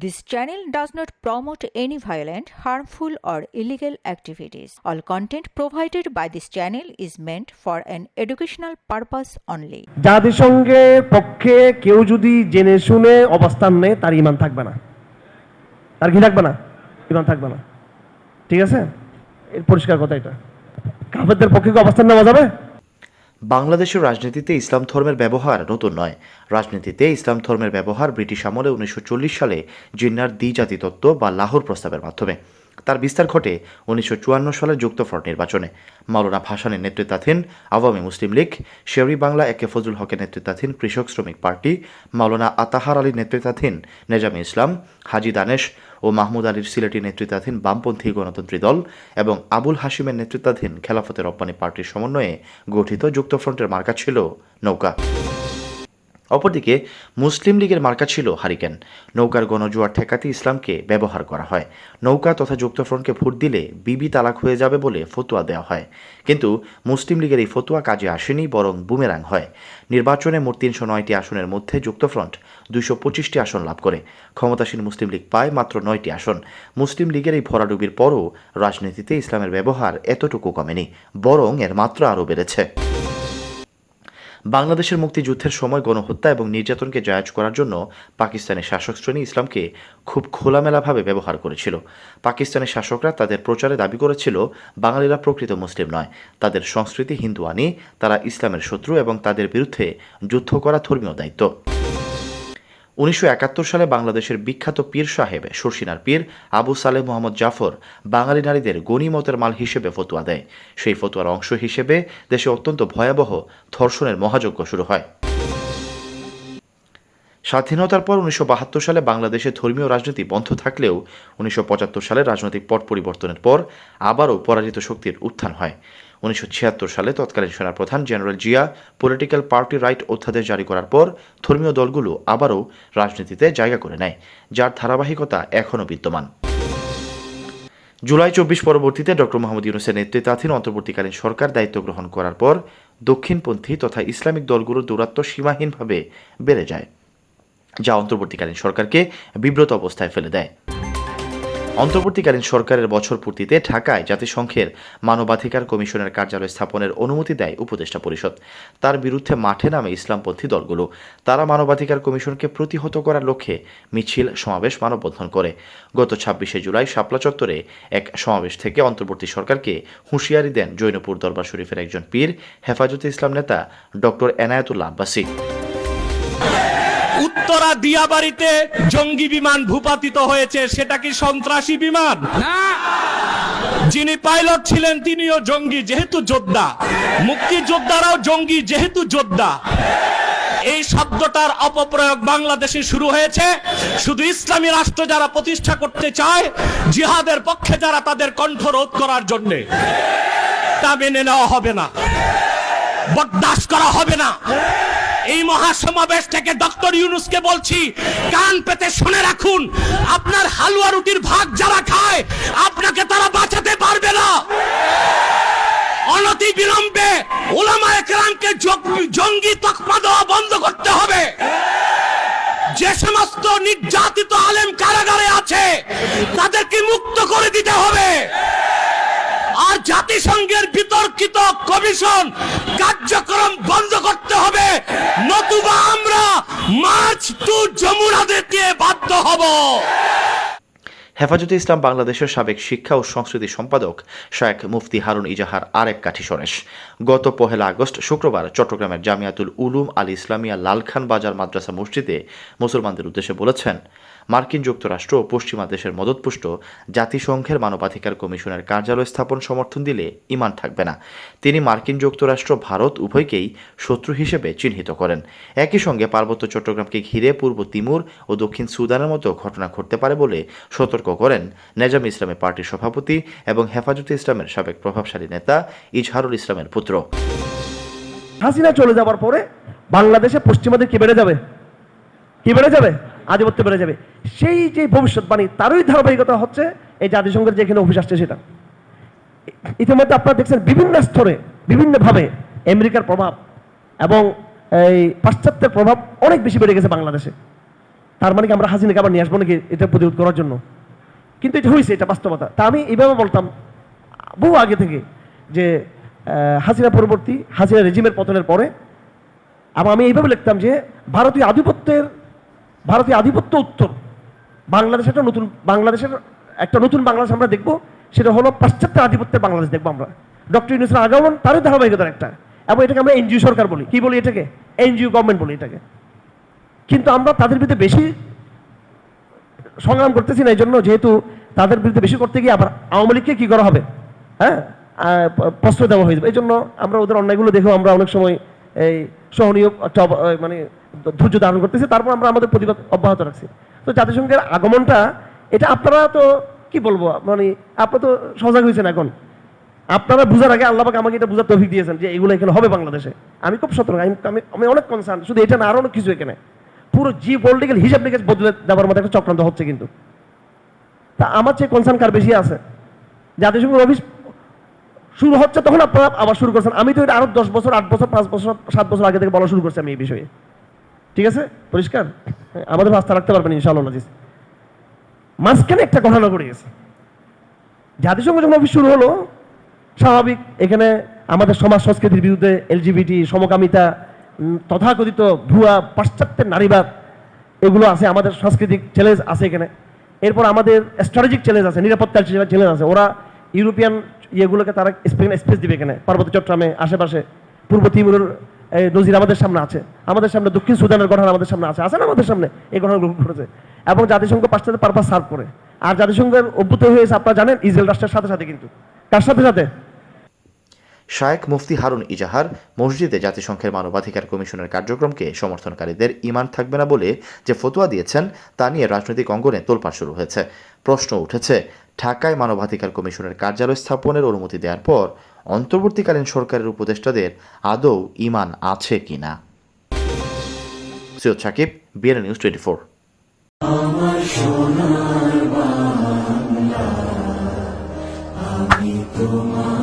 This channel does not promote any violent, harmful, or illegal activities. All content provided by this channel is meant for an educational purpose only. জাতিসংঘের পক্ষে কেউ যদি জেনে শুনে অবস্থান নেয় তার ইমান থাকবে না তার কি থাকবে না ইমান থাকবে না ঠিক আছে এর পরিষ্কার কথা এটা কাফেরদের পক্ষে কি অবস্থান নেওয়া যাবে বাংলাদেশের রাজনীতিতে ইসলাম ধর্মের ব্যবহার নতুন নয়। রাজনীতিতে ইসলাম ধর্মের ব্যবহার ব্রিটিশ আমলে উনিশশো চল্লিশ সালে জিন্নার দ্বিজাতি তত্ত্ব বা লাহোর প্রস্তাবের মাধ্যমে। তার বিস্তার ঘটে উনিশশো চুয়ান্ন সালে যুক্তফ্রন্ট নির্বাচনে। মাওলানা ভাসানের নেতৃত্বাধীন আওয়ামী মুসলিম লীগ, শেরি বাংলা, একে ফজল হকের নেতৃত্বাধীন কৃষক শ্রমিক পার্টি, মাওলানা আতাহার আলীর নেতৃত্বাধীন নেজামে ইসলাম, হাজি দানেশ ও মাহমুদ আলীর সিলেটি নেতৃত্বাধীন বামপন্থী গণতন্ত্রী দল এবং আবুল হাসিমের নেতৃত্বাধীন খেলাফতের রপ্তানি পার্টির সমন্বয়ে গঠিত যুক্তফ্রন্টের মার্কা ছিল নৌকা। অপরদিকে, মুসলিম লীগের মার্কা ছিল হারিকেন। নৌকার গণজোয়ার ঠেকাতে ইসলামকে ব্যবহার করা হয়। নৌকা তথা যুক্তফ্রন্টকে ভোট দিলে বিবি তালাক হয়ে যাবে বলে ফতুয়া দেওয়া হয়। কিন্তু মুসলিম লীগের এই ফতুয়া কাজে আসেনি, বরং বুমেরাং হয়। নির্বাচনে মোট তিনশো নয়টি আসনের মধ্যে যুক্তফ্রন্ট দুইশো পঁচিশটি আসন লাভ করে। ক্ষমতাসীন মুসলিম লীগ পায় মাত্র নয়টি আসন। মুসলিম লীগের এই ভরাডুবির পরও রাজনীতিতে ইসলামের ব্যবহার এতটুকু কমেনি, বরং এর মাত্রা আরও বেড়েছে। বাংলাদেশের মুক্তিযুদ্ধের সময় গণহত্যা এবং নির্যাতনকে জায়াজ করার জন্য পাকিস্তানের শাসক শ্রেণি ইসলামকে খুব খোলামেলাভাবে ব্যবহার করেছিল। পাকিস্তানের শাসকরা তাদের প্রচারে দাবি করেছিল, বাঙালিরা প্রকৃত মুসলিম নয়। তাদের সংস্কৃতি হিন্দু আনি তারা ইসলামের শত্রু এবং তাদের বিরুদ্ধে যুদ্ধ করা ধর্মীয় দায়িত্ব। উনিশশো একাত্তর সালে বাংলাদেশের বিখ্যাত পীর সাহেব শর্ষিনার পীর আবু সালেহ মোহাম্মদ জাফর বাঙালি নারীদের গণিমতের মাল হিসেবে ফতুয়া দেয়। সেই ফতুয়ার অংশ হিসেবে দেশে অত্যন্ত ভয়াবহ ধর্ষণের মহাযজ্ঞ শুরু হয়। স্বাধীনতার পর উনিশশো বাহাত্তর সালে বাংলাদেশে ধর্মীয় রাজনীতি বন্ধ থাকলেও উনিশশো পঁচাত্তর সালে রাজনৈতিক পট পরিবর্তনের পর আবারও পরাজিত শক্তির উত্থান হয়। উনিশশো ছিয়াত্তর সালে তৎকালীন সেনাপ্রধান general Zia political party right অধ্যাদেশ জারি করার পর ধর্মীয় দলগুলো আবারও রাজনীতিতে জায়গা করে নেয়, যার ধারাবাহিকতা এখনও বিদ্যমান। জুলাই চব্বিশ পরবর্তীতে ডক্টর মোহাম্মদ ইউনুসের নেতৃত্বাধীন অন্তর্বর্তীকালীন সরকার দায়িত্ব গ্রহণ করার পর দক্ষিণপন্থী তথা ইসলামিক দলগুলোর দূরত্ব সীমাহীনভাবে বেড়ে যায়, যা অন্তর্বর্তীকালীন সরকারকে বিব্রত অবস্থায় ফেলে দেয়। অন্তর্বর্তীকালীন সরকারের বছর পূর্তিতে ঢাকায় জাতিসংঘের মানবাধিকার কমিশনের কার্যালয় স্থাপনের অনুমতি দেয় উপদেষ্টা পরিষদ। তার বিরুদ্ধে মাঠে নামে ইসলামপন্থী দলগুলো। তারা মানবাধিকার কমিশনকে প্রতিহত করার লক্ষ্যে মিছিল, সমাবেশ মানববন্ধন করে। গত ছাব্বিশে জুলাই শাপলা চত্বরে এক সমাবেশ থেকে অন্তর্বর্তী সরকারকে হুঁশিয়ারি দেন জৈনপুর দরবার শরীফের একজন পীর, হেফাজতে ইসলাম নেতা ডক্টর এনায়েতুল্লাহ আব্বাসী। উত্তরা দিয়াবাড়িতে জঙ্গি বিমান ভূপাতিত হয়েছে সেটা কি সন্ত্রাসী বিমান? যিনি পাইলট ছিলেন তিনিও জঙ্গি যেহেতু যোদ্ধা। মুক্তিযোদ্ধারাও জঙ্গি যেহেতু যোদ্ধা। এই শব্দটার অপপ্রয়োগ বাংলাদেশে শুরু হয়েছে। শুধু ইসলামী রাষ্ট্র যারা প্রতিষ্ঠা করতে চায় জিহাদের পক্ষে যারা তাদের কণ্ঠ রোধ করার জন্য। তা মেনে নেওয়া হবে না। বরদাস্ত করা হবে না। এই মহাসমাবেশ থেকে ডক্টর ইউনুসকে বলছি, কান পেতে শুনে রাখুন, আপনার হালুয়া রুটির ভাগ যারা খায়, আপনাকে তারা বাঁচাতে পারবে না। অনতি বিলম্বে ওলামা একরামকে জঙ্গি তকমা দেওয়া বন্ধ করতে হবে। যে সমস্ত নির্যাতিত আলেম কারাগারে আছে, তাদেরকে মুক্ত করে দিতে হবে। আর জাতিসংঘের বিতর্কিত কমিশন কার্যক্রম বন্ধ করতে হবে নতুবা আমরা মার্চ টু যমুনা দিতে বাধ্য হব হেফাজতে ইসলাম বাংলাদেশের সাবেক শিক্ষা ও সংস্কৃতি সম্পাদক শায়েখ মুফতি হারুন ইজাহার আরেক কাঠি সরেশ। গত পহেলা আগস্ট শুক্রবার চট্টগ্রামের জামিয়াতুল উলুম আল ইসলামিয়া লালখান বাজার মাদ্রাসা মসজিদে মুসলমানদের উদ্দেশ্যে বলেছেন মার্কিন যুক্তরাষ্ট্র ও পশ্চিমা দেশের মদতপুষ্ট জাতিসংঘের মানবাধিকার কমিশনের কার্যালয় স্থাপন সমর্থন দিলে ইমান থাকবে না। তিনি মার্কিন যুক্তরাষ্ট্র, ভারত উভয়কেই শত্রু হিসেবে চিহ্নিত করেন। একই সঙ্গে পার্বত্য চট্টগ্রামকে ঘিরে পূর্ব তিমুর ও দক্ষিণ সুদানের মতো ঘটনা ঘটতে পারে বলে সতর্ক করেন নেজাম ইসলামের পার্টির সভাপতি এবং হেফাজতে ইসলামের সাবেক প্রভাবশালী নেতা ইজহারুল ইসলামের পুত্র। হাসিনা চলে যাওয়ার পরে বাংলাদেশে পশ্চিমাদের কি বেড়ে যাবে? কি বেড়ে যাবে? আধিপত্য বেড়ে যাবে। সেই যে ভবিষ্যৎবাণী, তারই ধারাবাহিকতা হচ্ছে এই জাতিসংঘের যে এখানে অফিস আসছে সেটা। ইতিমধ্যে আপনারা দেখছেন বিভিন্ন স্তরে, বিভিন্নভাবে আমেরিকার প্রভাব এবং এই পাশ্চাত্যের প্রভাব অনেক বেশি বেড়ে গেছে বাংলাদেশে। তার মানে কি আমরা হাসিনাকে আবার নিয়ে আসব নাকি এটা প্রতিরোধ করার জন্য? কিন্তু এটা হয়েছে এটা বাস্তবতা। তা আমি এইভাবে বলতাম বহু আগে থেকে যে হাসিনা পরবর্তী হাসিনা রেজিমের পতনের পরে আবার আমি এইভাবে লিখতাম যে, ভারতীয় আধিপত্যের ভারতীয় আধিপত্য উত্তর। বাংলাদেশ একটা নতুন বাংলাদেশের একটা নতুন বাংলাদেশ আমরা দেখব। সেটা হলো পাশ্চাত্য আধিপত্যের বাংলাদেশ দেখব আমরা। ডক্টর ইউনুসের আগমন তারই ধারাবাহিকতার একটা। এবং এটাকে আমরা এনজিও সরকার বলি। কি বলি এটাকে? এনজিও গভর্নমেন্ট বলি এটাকে। কিন্তু আমরা তাদের বিরুদ্ধে বেশি সংগ্রাম করতেছি না এই জন্য যেহেতু তাদের বিরুদ্ধে বেশি করতে গিয়ে আবার আওয়ামী লীগকে কি করা হবে? হ্যাঁ? প্রশ্রয় দেওয়া হয়ে যাবে। এই জন্য আমরা ওদের অন্যায়গুলো দেখেও আমরা অনেক সময় এই সহনীয় একটা মানে ধৈর্য ধারণ করতেছি, তারপর আমরা আমাদের প্রতিবাদ অব্যাহত রাখছি। তো জাতিসংঘের আগমনটা, এটা আপনারা তো, কি বলব মানে আপনারা তো সজাগ হয়েছেন এখন। আপনারা বুঝার আগে আল্লাহ আমাকে এটা বুঝার তৌফিক দিয়েছেন যে এগুলো এখানে হবে বাংলাদেশে। আমি খুব সতর্ক, আমি আমি অনেক কনসার্ন শুধু এটা না, আরও অনেক কিছু এখানে। পুরো জি পলিটিক্যাল হিসাব নিকেশ বদলে দেওয়ার মতো একটা চক্রান্ত হচ্ছে কিন্তু। তা আমার চেয়ে কনসার্ন কার বেশি আছে? জাতিসংঘের অফিস শুরু হচ্ছে তখন আপনারা আবার শুরু করছেন। আমি তো এটা আরও দশ বছর, আট বছর, পাঁচ বছর, সাত বছর আগে থেকে বলা শুরু করছি আমি এই বিষয়ে। ঠিক আছে? পরিষ্কার? আমাদের আস্থা রাখতে পারবেন ইনশাআল্লাহ, নাজিস। মাঝখানে একটা ঘটনা ঘটে গেছে। জাতিসংঘ যখন অফিস শুরু হলো, স্বাভাবিক এখানে আমাদের সমাজ সংস্কৃতির বিরুদ্ধে এলজিবিটি, সমকামিতা তথাকথিত ভুয়া, পাশ্চাত্যের নারীবাদ, এগুলো আছে, আমাদের সাংস্কৃতিক চ্যালেঞ্জ আছে এখানে। এরপর আমাদের স্ট্র্যাটেজিক চ্যালেঞ্জ আছে, নিরাপত্তার চ্যালেঞ্জ আছে। ওরা ইউরোপিয়ান ইয়েগুলোকে তারা স্পেস দিবে এখানে, পার্বত্য চট্টগ্রামে, আশেপাশে। পূর্ব তিমুরের নজির আমাদের সামনে আছে। আমাদের সামনে দক্ষিণ সুদানের ঘটনা আমাদের সামনে আছে। আছে না আমাদের সামনে? এই ঘটনাগুলো ঘটেছে। এবং জাতিসংঘ পাশ্চাত্যের পারপাস সার্ভ করে। আর জাতিসংঘের অভ্যুত হয়েছে আপনারা জানেন, ইসরায়েল রাষ্ট্রের সাথে সাথে কিন্তু। কার সাথে সাথে? শায়েক মুফতি হারুন ইজাহার মসজিদে জাতিসংঘের মানবাধিকার কমিশনের কার্যক্রমকে সমর্থনকারীদের ইমান থাকবে না বলে যে ফতোয়া দিয়েছেন, তা নিয়ে রাজনৈতিক অঙ্গনে তোলপাড় শুরু হয়েছে। প্রশ্ন উঠেছে, ঢাকায় মানবাধিকার কমিশনের কার্যালয় স্থাপনের অনুমতি দেওয়ার পর অন্তর্বর্তীকালীন সরকারের উপদেষ্টাদের আদৌ ইমান আছে কিনা? Syed Sakib BNA news twenty four. তোমার